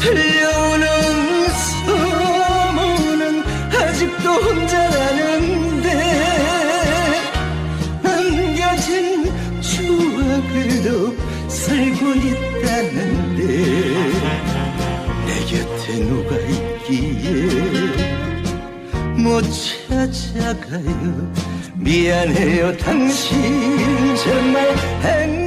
들려오는 소문은 아직도 혼자라는데 남겨진 추억으로 살고 있다는데 내 곁에 누가 있기에 못 찾아가요. 미안해요 당신. 정말 행